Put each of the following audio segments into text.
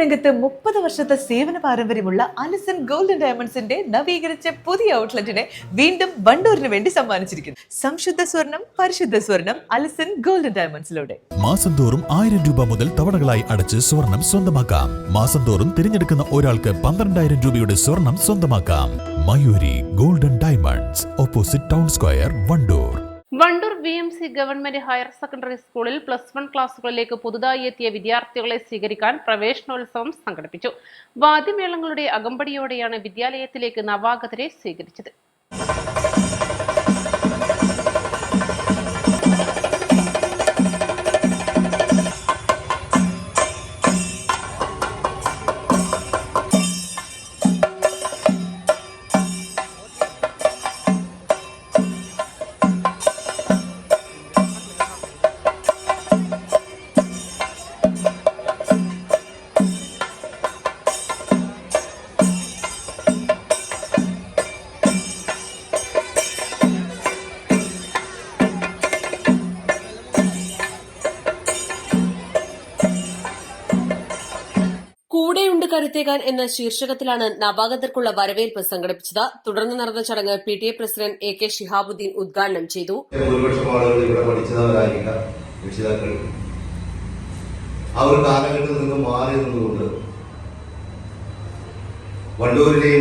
രംഗത്ത് മുപ്പത് വർഷത്തെ സേവന പാരമ്പര്യമുള്ള അലിസൺ ഗോൾഡൻ ഡയമണ്ട്സിന്റെ നവീകരിച്ച പുതിയ ഔട്ട്ലെറ്റിനെ വീണ്ടും വണ്ടൂരിന് വേണ്ടി സമ്മാനിച്ചിരിക്കുന്നു. സംശുദ്ധ സ്വർണം പരിശുദ്ധ സ്വർണം അലിസൺ ഗോൾഡൻ ഡയമണ്ട്സിലൂടെ. മാസം തോറും ആയിരം രൂപ മുതൽ തവണകളായി അടച്ച് സ്വർണം സ്വന്തമാക്കാം. മാസം തോറും തിരഞ്ഞെടുക്കുന്ന ഒരാൾക്ക് പന്ത്രണ്ടായിരം രൂപയുടെ സ്വർണം സ്വന്തമാക്കാം. Mayuri golden diamonds opposite town square Wandoor. Wandoor V M C government higher secondary സ്കൂളിൽ പ്ലസ് വൺ ക്ലാസുകളിലേക്ക് പുതുതായി എത്തിയ വിദ്യാർത്ഥികളെ സ്വീകരിക്കാൻ പ്രവേശനോത്സവം സംഘടിപ്പിച്ചു. വാദ്യമേളങ്ങളുടെ അകമ്പടിയോടെയാണ് വിദ്യാലയത്തിലേക്ക് നവാഗതരെ സ്വീകരിച്ചത്. കൂടെയുണ്ട് കരുത്തേകാൻ എന്ന ശീർഷകത്തിലാണ് നവാഗതർക്കുള്ള വരവേൽപ്പ് സംഘടിപ്പിച്ചത്. തുടർന്ന് നടന്ന ചടങ്ങ് P T A president A K Shihabuddeen ഉദ്ഘാടനം ചെയ്തു. ആ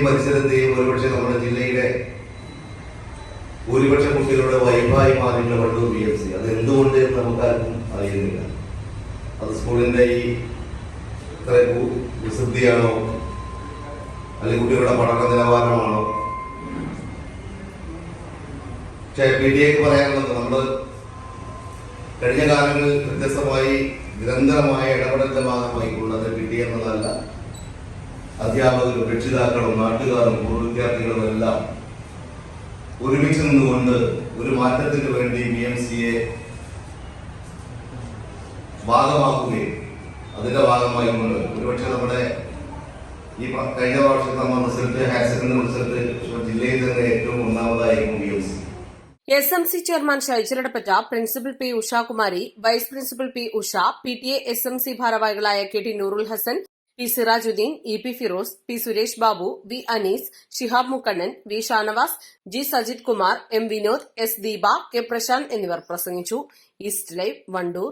പരിസരത്തെയും ഒരുപക്ഷെ നമ്മുടെ ജില്ലയിലെ ഭൂരിപക്ഷ കുട്ടികളുടെ വൈഫായി മാറിയിട്ടുള്ള വണ്ടൂർ ബി എഫ് സി അത് എന്തുകൊണ്ട് എന്ന് നമുക്കാർക്കും അറിയുന്നില്ല. അത് സ്കൂളിന്റെ ഈ ഇത്ര വിശുദ്ധിയാണോ അല്ലെങ്കിൽ കുട്ടികളുടെ പഠന നിലവാരമാണോ പക്ഷേ പി ഡി എക്ക് പറയാനുള്ളത് നമ്മൾ കഴിഞ്ഞ കാലങ്ങളിൽ വ്യത്യസ്തമായി നിരന്തരമായ ഇടപെടലിന്റെ ഭാഗമായിക്കൊള്ളത് പി ടി എന്നതല്ല. അധ്യാപകരും രക്ഷിതാക്കളും നാട്ടുകാരും പൂർവ വിദ്യാർത്ഥികളും എല്ലാം ഒരുമിച്ച് നിന്നുകൊണ്ട് ഒരു മാറ്റത്തിന് വേണ്ടി ബി എം സിയെ ഭാഗമാക്കുകയും അതിന്റെ ഭാഗമായിക്കൊണ്ട് ഒരുപക്ഷെ നമ്മുടെ ഈ കഴിഞ്ഞ പ്രാവശ്യം നമ്മൾ റിസൾട്ട് ഹയർ സെക്കൻഡറി റിസൾട്ട് ജില്ലയിൽ തന്നെ ഏറ്റവും ഒന്നാമതായിരിക്കും B M C S M C chairman ഷൈജലടപ്പറ്റ principal P Ushakumari vice principal P Usha P T A S M C ഭാരവാഹികളായ K T Noorul Hasan P Sirajuddeen E P Firoz P Suresh Babu V Anees Shihab Mukkannan V Shanavas G Sajith Kumar M Vinod S Deepa K Prashanth എന്നിവർ പ്രസംഗിച്ചു. East live Wandoor.